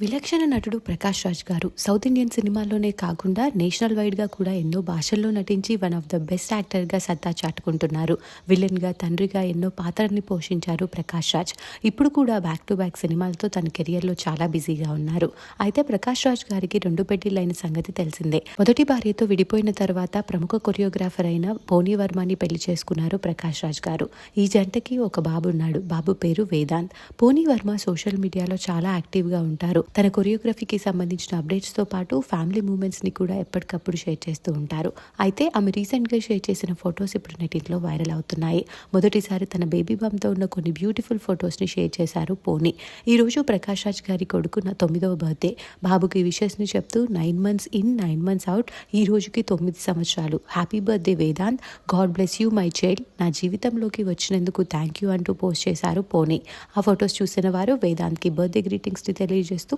విలక్షణ నటుడు ప్రకాష్ రాజ్ గారు సౌత్ ఇండియన్ సినిమాల్లోనే కాకుండా నేషనల్ వైడ్గా కూడా ఎన్నో భాషల్లో నటించి వన్ ఆఫ్ ద బెస్ట్ యాక్టర్గా సత్తా చాటుకుంటున్నారు. విలన్గా తండ్రిగా ఎన్నో పాత్రల్ని పోషించారు ప్రకాష్ రాజ్. ఇప్పుడు కూడా బ్యాక్ టు బ్యాక్ సినిమాలతో తన కెరియర్లో చాలా బిజీగా ఉన్నారు. అయితే ప్రకాష్ రాజ్ గారికి రెండు పెట్టిళ్ళైన సంగతి తెలిసిందే. మొదటి భార్యతో విడిపోయిన తర్వాత ప్రముఖ కొరియోగ్రాఫర్ అయిన పోనీ వర్మని పెళ్ళి చేసుకున్నారు ప్రకాష్ రాజ్ గారు. ఈ జంటకి ఒక బాబు ఉన్నాడు బాబు పేరు వేదాంత్. పోనీ వర్మ సోషల్ మీడియాలో చాలా యాక్టివ్గా ఉంటారు. తన కొరియోగ్రఫీకి సంబంధించిన అప్డేట్స్తో పాటు ఫ్యామిలీ మూమెంట్స్ని కూడా ఎప్పటికప్పుడు షేర్ చేస్తూ ఉంటారు. అయితే ఆమె రీసెంట్గా షేర్ చేసిన ఫొటోస్ ఇప్పుడు నెటింట్లో వైరల్ అవుతున్నాయి. మొదటిసారి తన బేబీ బామ్తో ఉన్న కొన్ని బ్యూటిఫుల్ ఫొటోస్ని షేర్ చేశారు పోనీ. ఈరోజు ప్రకాష్ రాజ్ గారి కొడుకు నా తొమ్మిదవ బర్త్డే. బాబుకి విషెస్ని చెప్తూ nine months in nine months out ఈ రోజుకి తొమ్మిది సంవత్సరాలు. Happy birthday Vedant. God bless you my child. నా జీవితంలోకి వచ్చినందుకు థ్యాంక్ యూ అంటూ పోస్ట్ చేశారు పోనీ. ఆ ఫొటోస్ చూసిన వారు వేదాంత్కి బర్త్డే గ్రీటింగ్స్ని తెలియజేస్తూ